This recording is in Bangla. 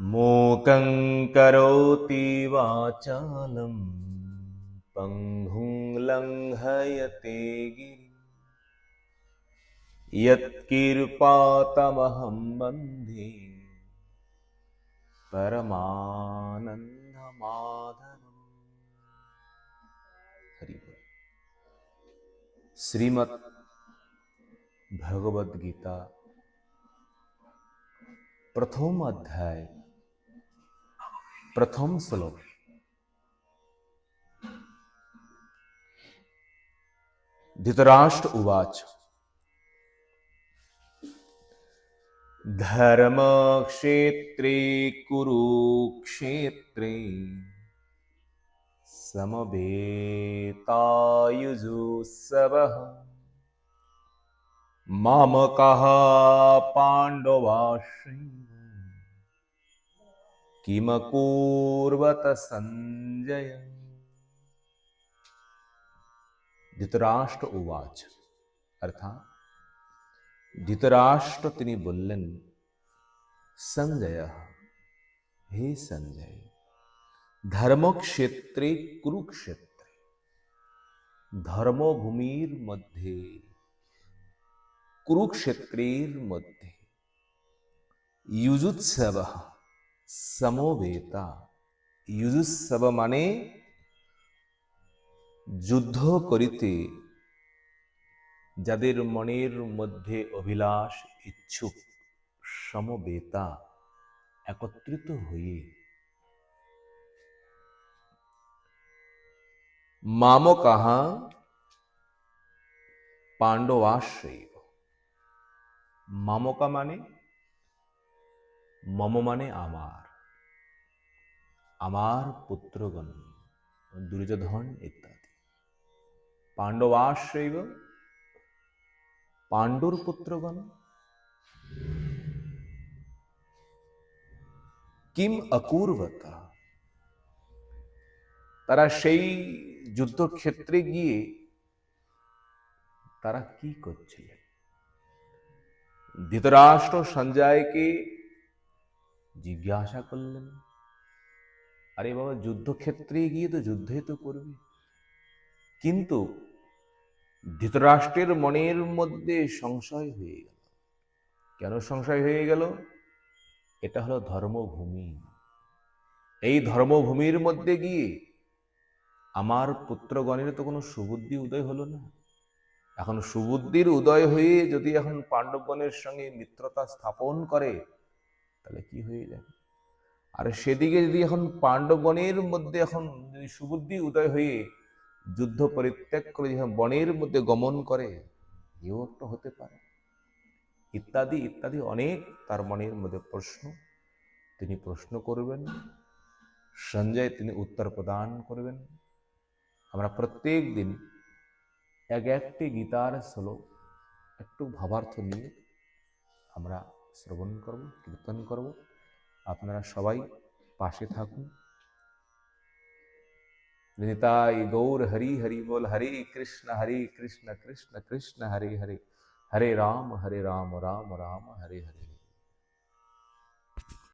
मूकं करोति वाचालं, पङ्गुं लङ्घयते गिरिं। यत्किर्पातमहं वंदे परमानन्दमाधवम् हरि बोल। श्रीमद् भगवद गीता प्रथम अध्याय। प्रथम श्लोक। धृतराष्ट्र उवाच। धर्मक्षेत्रे कुरुक्षेत्रे समवेतायुजुत्सवः। मामकः पाण्डवाश्रयः किमकूर्वत संजय धृतराष्ट्र उवाच। अर्थात, धृतराष्ट्र तिनी बोलन संजय, हे संजय धर्म क्षेत्रे कुरुक्षेत्रे धर्मभूमिर मध्य कुरुक्षेत्रेर मध्य युजुत्सव সমবেতা ইউজুসব মানে যুদ্ধ করিতে যাদের মনের মধ্যে অভিলাষ ইচ্ছুক সমবেতা একত্রিত হয়ে মাম কাহা পাণ্ডবাশ্রয় মামকা মানে মম মানে আমার। আমার পুত্রগণ, দুর্যোধন ইত্যাদি। পাণ্ডবাশ্রৈব পাণ্ডুর পুত্রগণ। কিম অকুর্বতা। তারা সেই যুদ্ধক্ষেত্রে গিয়ে তারা কি করছিলেন? ধৃতরাষ্ট্র সঞ্জয়কে জিজ্ঞাসা করলেন, আরে বাবা যুদ্ধক্ষেত্রে গিয়ে তো যুদ্ধই তো করবে। কিন্তু ধৃতরাষ্ট্রের মনের মধ্যে সংশয় হয়ে গেল। কেন সংশয় হয়ে গেল? এটা হলো ধর্মভূমি। এই ধর্মভূমির মধ্যে গিয়ে আমার পুত্রগণের তো কোনো সুবুদ্ধি উদয় হলো না। এখন সুবুদ্ধির উদয় হয়ে যদি এখন পাণ্ডবগণের সঙ্গে মিত্রতা স্থাপন করে তাহলে কি হয়ে যাবে আর সেদিকে যদি এখন পাণ্ডবনের মধ্যে এখন যদি সুবুদ্ধি উদয় হয়ে যুদ্ধ পরিত্যাগ করে যখন বনের মধ্যে গমন করে এও একটা হতে পারে। ইত্যাদি ইত্যাদি অনেক তার মনের মধ্যে প্রশ্ন। তিনি প্রশ্ন করবেন সঞ্জয় তিনি উত্তর প্রদান করবেন। আমরা প্রত্যেক দিন এক একটি গীতার শ্লোক একটু ভাবার্থ নিয়ে আমরা শ্রবণ করব কীর্তন করব আপনারা সবাই পাশে থাকুন নিতাই গৌর হরি হরি বল হরে কৃষ্ণ হরে কৃষ্ণ কৃষ্ণ কৃষ্ণ হরে হরে হরে রাম হরে রাম রাম রাম হরে হরে